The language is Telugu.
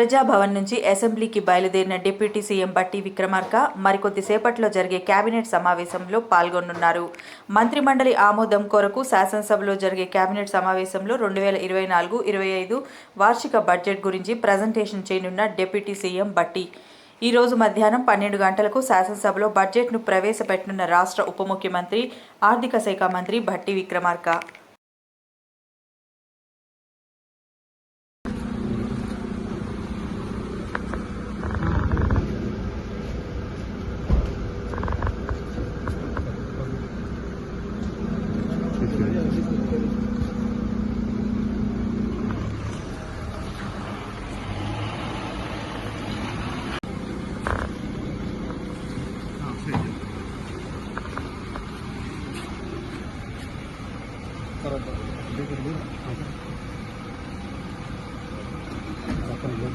ప్రజాభవన్ నుంచి అసెంబ్లీకి బయలుదేరిన డిప్యూటీ సీఎం బట్టి విక్రమార్క మరికొద్దిసేపట్లో జరిగే కేబినెట్ సమావేశంలో పాల్గొనున్నారు మంత్రిమండలి ఆమోదం కొరకు శాసనసభలో జరిగే కేబినెట్ సమావేశంలో రెండు వేల ఇరవై నాలుగు ఇరవై ఐదు వార్షిక బడ్జెట్ గురించి ప్రజెంటేషన్ చేయనున్న డిప్యూటీ సీఎం బట్టి. ఈ రోజు మధ్యాహ్నం పన్నెండు గంటలకు శాసనసభలో బడ్జెట్ను ప్రవేశపెట్టనున్న రాష్ట్ర ఉప ముఖ్యమంత్రి ఆర్థిక శాఖ మంత్రి భట్టి విక్రమార్క. करो अपन लोग